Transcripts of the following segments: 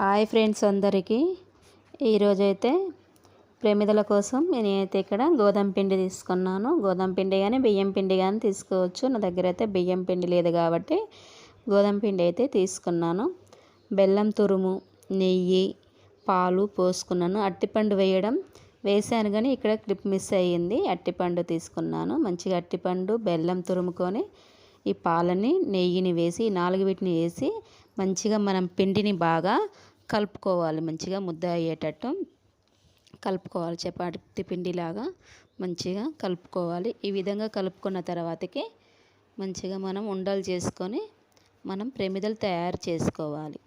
Hi friends అందరికీ. ఈరోజైతే ప్రమిదల కోసం నేనైతే ఇక్కడ గోధుమ పిండి తీసుకున్నాను. గోధుమ పిండి కానీ బియ్యం పిండి కానీ తీసుకోవచ్చు. నా దగ్గర అయితే బియ్యం పిండి లేదు కాబట్టి గోధుమ పిండి అయితే తీసుకున్నాను. బెల్లం తురుము నెయ్యి పాలు పోసుకున్నాను. అట్టిపండు వేయడం వేసాను కానీ ఇక్కడ క్లిప్ మిస్ అయ్యింది. అట్టిపండు తీసుకున్నాను. మంచిగా అట్టిపండు బెల్లం తురుముకొని ఈ పాలని నెయ్యిని వేసి నాలుగు వీటిని వేసి మంచిగా మనం పిండిని బాగా కలుపుకోవాలి. మంచిగా ముద్ద అయ్యేటట్టు కలుపుకోవాలి. చపాతి పిండిలాగా మంచిగా కలుపుకోవాలి. ఈ విధంగా కలుపుకున్న తర్వాతకి మంచిగా మనం ఉండలు చేసుకొని మనం ప్రమిదలు తయారు చేసుకోవాలి.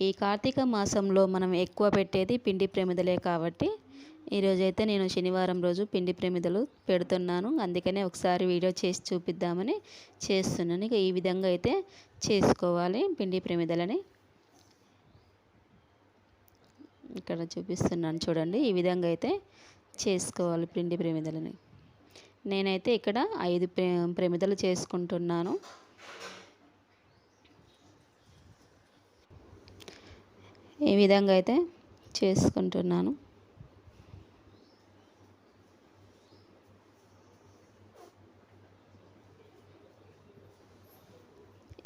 ఈ కార్తీక మాసంలో మనం ఎక్కువ పెట్టేది పిండి ప్రమిదలే కాబట్టి ఈరోజైతే నేను శనివారం రోజు పిండి ప్రమిదలు పెడుతున్నాను. అందుకనే ఒకసారి వీడియో చేసి చూపిద్దామని చేస్తున్నాను. ఇక ఈ విధంగా అయితే చేసుకోవాలి పిండి ప్రమిదలని. ఇక్కడ చూపిస్తున్నాను చూడండి. ఈ విధంగా అయితే చేసుకోవాలి పిండి ప్రమిదలని. నేనైతే ఇక్కడ ఐదు ప్రమిదలు చేసుకుంటున్నాను. ఈ విధంగా అయితే చేసుకుంటున్నాను.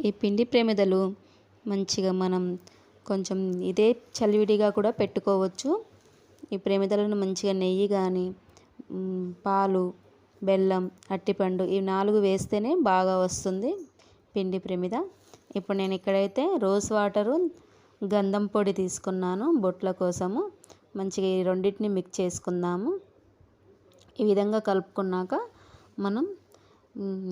ఈ పిండి ప్రమిదలు మంచిగా మనం కొంచెం ఇదే చలివిడిగా కూడా పెట్టుకోవచ్చు. ఈ ప్రమిదలను మంచిగా నెయ్యి కానీ పాలు బెల్లం అట్టిపండు ఈ నాలుగు వేస్తేనే బాగా వస్తుంది పిండి ప్రమిద. ఇప్పుడు నేను ఇక్కడైతే రోజ్ వాటరు గంధం పొడి తీసుకున్నాను బొట్ల కోసము. మంచిగా ఈ రెండింటిని మిక్స్ చేసుకుందాము. ఈ విధంగా కలుపుకున్నాక మనం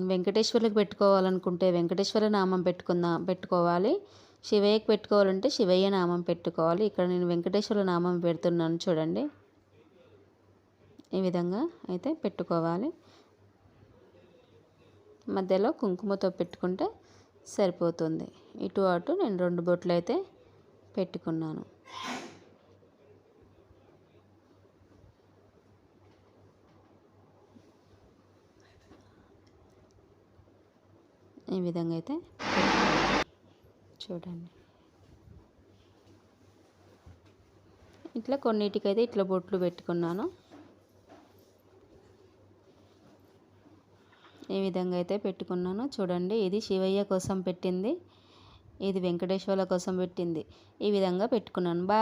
వెంకటేశ్వరులకు పెట్టుకోవాలనుకుంటే వెంకటేశ్వర నామం పెట్టుకుందాం పెట్టుకోవాలి. శివయ్యకి పెట్టుకోవాలంటే శివయ్య నామం పెట్టుకోవాలి. ఇక్కడ నేను వెంకటేశ్వర నామం పెడుతున్నాను చూడండి. ఈ విధంగా అయితే పెట్టుకోవాలి. మధ్యలో కుంకుమతో పెట్టుకుంటే సరిపోతుంది. ఇటు అటు నేను రెండు బొట్లు అయితే పెట్టుకున్నాను. ఈ విధంగా అయితే చూడండి. ఇట్లా కొన్నిటికైతే ఇట్లా బొట్లు పెట్టుకున్నాను. ఈ విధంగా అయితే పెట్టుకున్నాను. చూడండి ఇది శివయ్య కోసం పెట్టింది. ఇది వెంకటేశ్వర్ల కోసం పెట్టింది. ఈ విధంగా పెట్టుకున్నాను. బా